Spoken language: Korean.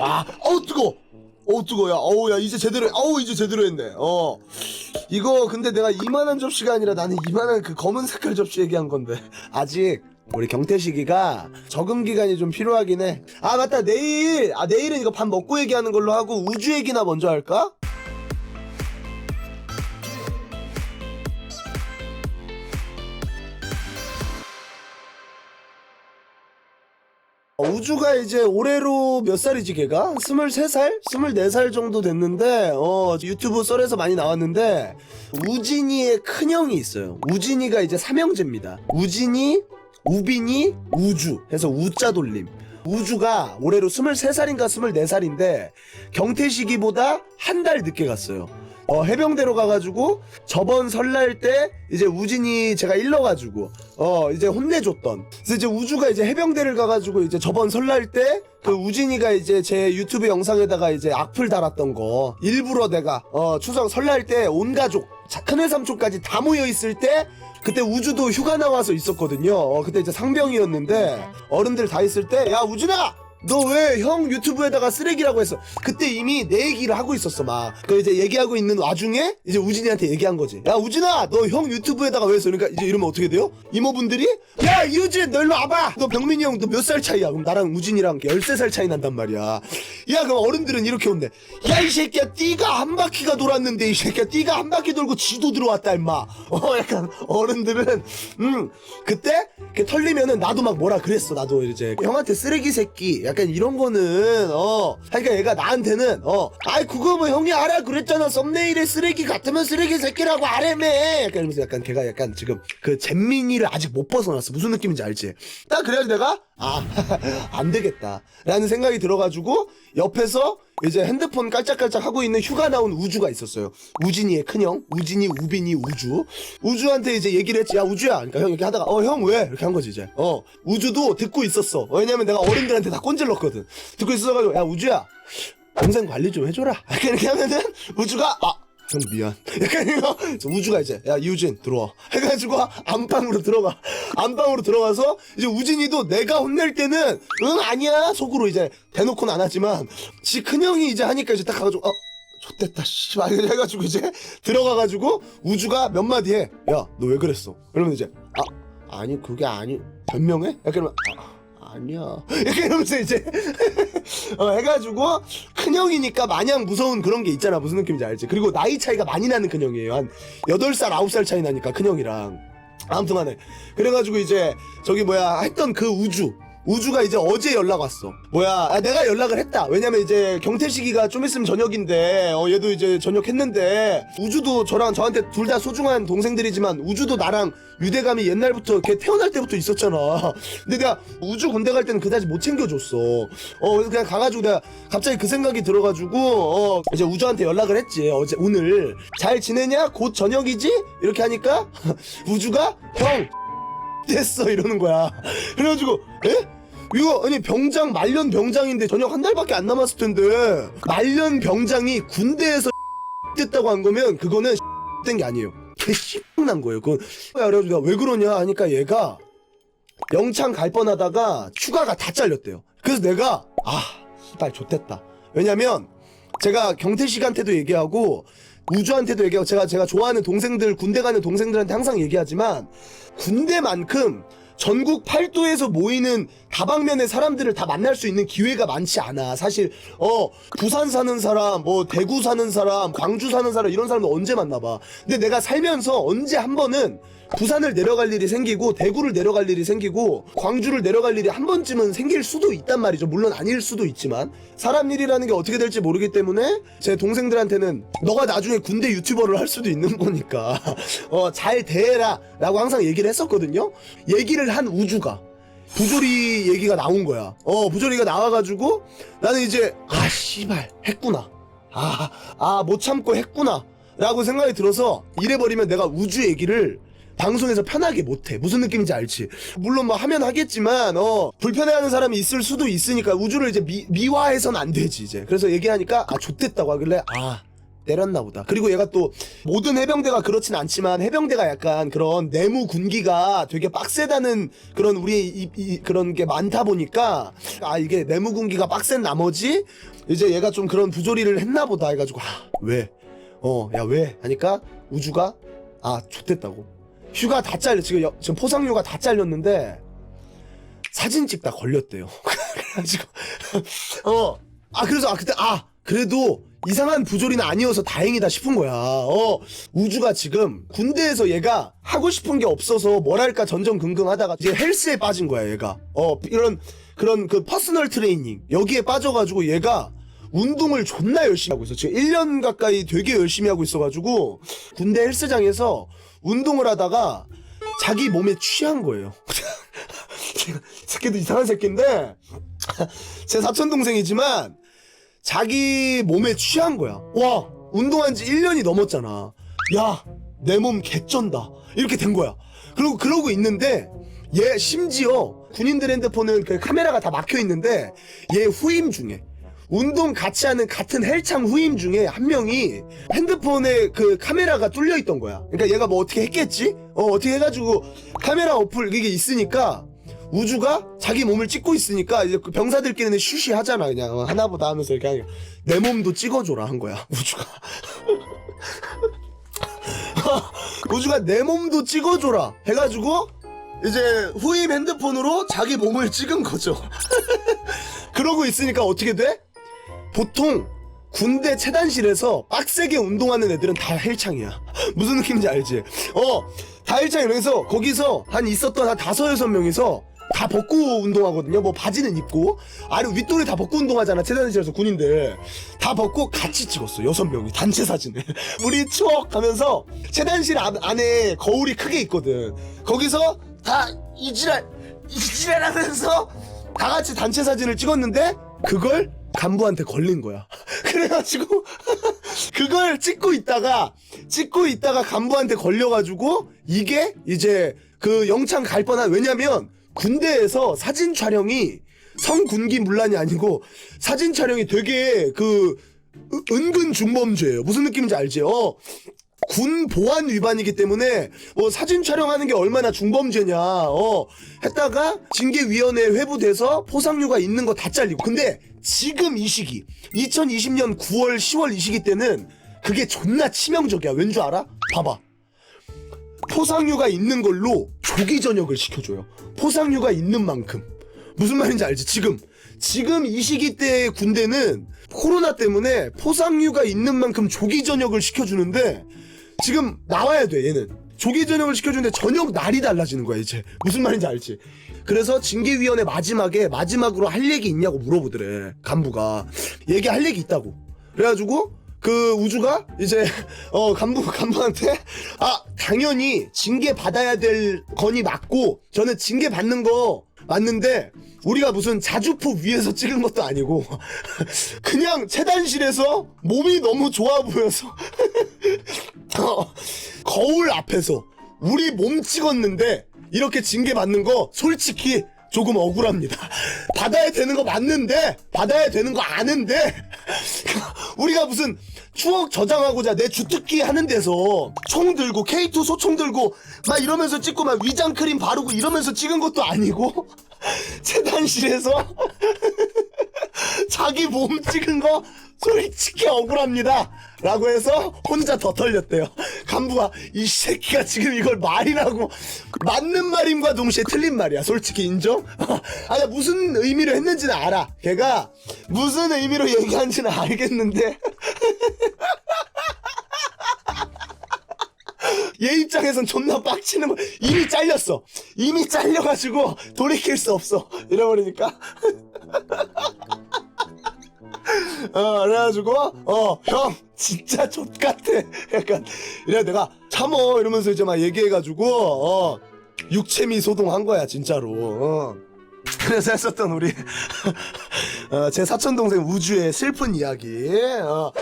아, 어우 뜨거. 어우 뜨거. 야, 어우 야 이제 제대로. 어우 이제 제대로 했네. 어. 이거 근데 내가 이만한 접시가 아니라 나는 이만한 그 검은 색깔 접시 얘기한 건데 아직 우리 경태식이가 적응 기간이 좀 필요하긴 해. 아 맞다 내일 아 내일은 이거 밥 먹고 얘기하는 걸로 하고 우주 얘기나 먼저 할까? 우주가 이제 올해로 몇 살이지 걔가? 23살? 24살 정도 됐는데 어 유튜브 썰에서 많이 나왔는데 우진이의 큰형이 있어요. 우진이가 이제 삼형제입니다. 우진이 우빈이 우주. 해서 우자 돌림. 우주가 올해로 23살인가 24살인데 경태시기보다 한 달 늦게 갔어요 어, 해병대로 가가지고 저번 설날 때 이제 우진이 제가 일러가지고 어 이제 혼내줬던. 그래서 이제 우주가 이제 해병대를 가가지고 이제 저번 설날 때 그 우진이가 이제 제 유튜브 영상에다가 이제 악플 달았던 거 일부러 내가 어 추석 설날 때 온 가족 자, 큰애 삼촌까지 다 모여 있을 때 그때 우주도 휴가 나와서 있었거든요. 어, 그때 이제 상병이었는데 어른들 다 있을 때 야 우진아 너 왜 형 유튜브에다가 쓰레기라고 했어? 그때 이미 내 얘기를 하고 있었어 막. 그 이제 얘기하고 있는 와중에 이제 우진이한테 얘기한 거지. 야 우진아, 너 형 유튜브에다가 왜 했어? 그러니까 이제 이러면 어떻게 돼요? 이모분들이 야 이우진 너 일로 와봐. 너 병민이 형 너 몇 살 차이야? 그럼 나랑 우진이랑 13살 차이 난단 말이야. 야 그럼 어른들은 이렇게 온대. 야 이 새끼야 띠가 한 바퀴가 돌았는데 이 새끼야 띠가 한 바퀴 돌고 지도 들어왔다 임마. 어 약간 어른들은 음 그때 털리면은 나도 막 뭐라 그랬어 나도 이제 형한테 쓰레기 새끼 약간 이런 거는 어 그러니까 얘가 나한테는 어 아이 그거 뭐 형이 알아? 그랬잖아. 썸네일에 쓰레기 같으면 쓰레기 새끼라고 아래매. 약간 이러면서 약간 걔가 약간 지금 그 잼민이를 아직 못 벗어났어. 무슨 느낌인지 알지? 딱 그래가지고 내가 아 안 되겠다 라는 생각이 들어가지고 옆에서 이제 핸드폰 깔짝깔짝 하고 있는 휴가 나온 우주가 있었어요. 우진이의 큰형, 우진이, 우빈이, 우주. 우주한테 이제 얘기를 했지. 야, 우주야. 그러니까 형 이렇게 하다가, 어, 형 왜? 이렇게 한 거지, 이제. 어, 우주도 듣고 있었어. 왜냐면 내가 어른들한테 다 꼰질렀거든. 듣고 있어가지고, 야, 우주야. 동생 관리 좀 해줘라. 이렇게 하면은, 우주가, 아, 형 미안. 약간 이거 그래서 우주가 이제 야 이우진 들어와. 해가지고 안방으로 들어가. 안방으로 들어가서 이제 우진이도 내가 혼낼 때는 응 아니야 속으로 이제 대놓고는 안 하지만 지 큰형이 이제 하니까 이제 딱 가가지고 어 좋됐다 씨발. 해가지고 이제 들어가가지고 우주가 몇 마디 해야 너 왜 그랬어? 그러면 이제 아 아니 그게 아니 변명해? 약간 이러면 아, 아니야. 약간 이러면서 이제 어, 해가지고 큰형이니까 마냥 무서운 그런 게 있잖아. 무슨 느낌인지 알지? 그리고 나이 차이가 많이 나는 큰형이에요. 한 8살 9살 차이 나니까 큰형이랑. 아무튼 간에. 그래가지고 이제 저기 뭐야 했던 그 우주 우주가 이제 어제 연락 왔어. 뭐야, 아, 내가 연락을 했다. 왜냐면 이제 경태식이가 좀 있으면 저녁인데, 어, 얘도 이제 저녁 했는데, 우주도 저랑 저한테 둘 다 소중한 동생들이지만, 우주도 나랑 유대감이 옛날부터 걔 태어날 때부터 있었잖아. 근데 내가 우주 군대 갈 때는 그다지 못 챙겨줬어. 어, 그래서 그냥 가가지고 내가 갑자기 그 생각이 들어가지고, 어, 이제 우주한테 연락을 했지. 어제, 오늘. 잘 지내냐? 곧 저녁이지? 이렇게 하니까, 우주가, 형, 됐어 이러는 거야. 그래가지고 에? 이거 아니 병장 말년 병장인데 저녁 한 달밖에 안 남았을 텐데 말년 병장이 군대에서 됐다고 한 거면 그거는 된 게 아니에요. 개난 거예요. 그건 그래가지고 내가 왜 그러냐 하니까 얘가 영창 갈 뻔하다가 추가가 다 잘렸대요. 그래서 내가 아 씨발 좋댔다. 왜냐면 제가 경태식한테도 얘기하고 우주한테도 얘기하고 제가 제가 좋아하는 동생들 군대 가는 동생들한테 항상 얘기하지만 군대만큼 전국 팔도에서 모이는 다방면의 사람들을 다 만날 수 있는 기회가 많지 않아. 사실 어 부산 사는 사람, 뭐 대구 사는 사람, 광주 사는 사람 이런 사람들 언제 만나봐. 근데 내가 살면서 언제 한 번은 부산을 내려갈 일이 생기고 대구를 내려갈 일이 생기고 광주를 내려갈 일이 한 번쯤은 생길 수도 있단 말이죠. 물론 아닐 수도 있지만 사람 일이라는 게 어떻게 될지 모르기 때문에 제 동생들한테는 너가 나중에 군대 유튜버를 할 수도 있는 거니까 어 잘 대해라라고 항상 얘기를 했었거든요. 얘기를 한 우주가 부조리 얘기가 나온 거야. 어 부조리가 나와가지고 나는 이제 아 씨발 했구나. 아 아 못 참고 했구나. 라고 생각이 들어서 이래버리면 내가 우주 얘기를 방송에서 편하게 못해. 무슨 느낌인지 알지? 물론 뭐 하면 하겠지만, 어, 불편해하는 사람이 있을 수도 있으니까 우주를 이제 미, 미화해선 안 되지, 이제. 그래서 얘기하니까, 아, 좋댔다고 하길래, 아, 때렸나 보다. 그리고 얘가 또 모든 해병대가 그렇진 않지만 해병대가 약간 그런 내무 군기가 되게 빡세다는 그런 우리 이, 이- 그런 게 많다 보니까 아 이게 내무 군기가 빡센 나머지 이제 얘가 좀 그런 부조리를 했나 보다 해가지고 아, 왜? 어 야 왜? 하니까 우주가 아 좋댔다고 휴가 다 잘려 지금 여- 지금 포상휴가 다 잘렸는데 사진 찍다 걸렸대요. 그래가지고 어아 그래서 아 그때 아 그래도 이상한 부조리는 아니어서 다행이다 싶은 거야. 어 우주가 지금 군대에서 얘가 하고 싶은 게 없어서 뭐랄까 전전긍긍 하다가 이제 헬스에 빠진 거야 얘가. 어 이런 그런 그 퍼스널 트레이닝 여기에 빠져가지고 얘가 운동을 존나 열심히 하고 있어. 지금 1년 가까이 되게 열심히 하고 있어가지고 군대 헬스장에서 운동을 하다가 자기 몸에 취한 거예요. 새끼도 이상한 새끼인데 제 사촌 동생이지만 자기 몸에 취한 거야. 와 운동한 지 1년이 넘었잖아. 야 내 몸 개쩐다. 이렇게 된 거야. 그리고 그러고 있는데 얘 심지어 군인들 핸드폰은 그 카메라가 다 막혀 있는데 얘 후임 중에 운동 같이 하는 같은 헬창 후임 중에 한 명이 핸드폰에 그 카메라가 뚫려 있던 거야. 그러니까 얘가 뭐 어떻게 했겠지? 어 어떻게 해가지고 카메라 어플 이게 있으니까 우주가 자기 몸을 찍고 있으니까 이제 그 병사들끼리는 쉬쉬 하잖아 그냥 어, 하나보다 하면서 이렇게 하니까 내 몸도 찍어줘라 한 거야 우주가 우주가 내 몸도 찍어줘라 해가지고 이제 후임 핸드폰으로 자기 몸을 찍은 거죠 그러고 있으니까 어떻게 돼? 보통 군대 체단실에서 빡세게 운동하는 애들은 다 헬창이야. 무슨 느낌인지 알지? 어, 다 헬창이 그래서 거기서 한 있었던 한 다섯 여섯 명이서 다 벗고 운동하거든요. 뭐 바지는 입고 아래 윗도리 다 벗고 운동하잖아. 체단실에서 군인들 다 벗고 같이 찍었어. 여섯 명이 단체 사진을. 우리 추억 하면서 체단실 안- 안에 거울이 크게 있거든. 거기서 다 이지랄 이지랄 하면서 다 같이 단체 사진을 찍었는데 그걸 간부한테 걸린 거야. 그래가지고 그걸 찍고 있다가 찍고 있다가 간부한테 걸려가지고 이게 이제 그 영창 갈 뻔한 왜냐면 군대에서 사진 촬영이 성군기 문란이 아니고 사진 촬영이 되게 그 으- 은근 중범죄예요. 무슨 느낌인지 알지? 어. 군 보안 위반이기 때문에 뭐 사진 촬영하는 게 얼마나 중범죄냐 어 했다가 징계위원회 회부돼서 포상휴가 있는 거 다 잘리고 근데 지금 이 시기 2020년 9월 10월 이 시기 때는 그게 존나 치명적이야 왠 줄 알아? 봐봐 포상휴가 있는 걸로 조기 전역을 시켜줘요. 포상휴가 있는 만큼. 무슨 말인지 알지? 지금. 지금 이 시기 때의 군대는 코로나 때문에 포상휴가 있는 만큼 조기 전역을 시켜주는데 지금 나와야 돼 얘는. 조기 전역을 시켜주는데 저녁 날이 달라지는 거야 이제. 무슨 말인지 알지? 그래서 징계위원회 마지막에 마지막으로 할 얘기 있냐고 물어보더래 간부가. 얘기할 얘기 있다고. 그래가지고 그 우주가 이제 어 간부 간부한테 아 당연히 징계 받아야 될 건이 맞고 저는 징계 받는 거 맞는데 우리가 무슨 자주포 위에서 찍은 것도 아니고 그냥 체단실에서 몸이 너무 좋아 보여서 어, 거울 앞에서 우리 몸 찍었는데 이렇게 징계 받는 거 솔직히 조금 억울합니다. 받아야 되는 거 맞는데 받아야 되는 거 아는데 우리가 무슨 추억 저장하고자 내 주특기 하는 데서 총 들고 K2 소총 들고 막 이러면서 찍고 막 위장 크림 바르고 이러면서 찍은 것도 아니고 재단실에서 자기 몸 찍은 거 솔직히 억울합니다. 라고 해서 혼자 더 털렸대요. 간부가 이 새끼가 지금 이걸 말이라고 맞는 말임과 동시에 틀린 말이야. 솔직히 인정? 아니 무슨 의미로 했는지는 알아. 걔가 무슨 의미로 얘기한지는 알겠는데 얘 입장에선 존나 빡치는 거 이미 잘렸어. 이미 잘려가지고 돌이킬 수 없어. 이래버리니까. 어, 그래가지고, 어, 형, 진짜 좆같아. 약간, 이래 내가, 참어. 이러면서 이제 막 얘기해가지고, 어, 육체미 소동한 거야, 진짜로. 어. 그래서 했었던 우리, 어, 제 사촌동생 우주의 슬픈 이야기. 어,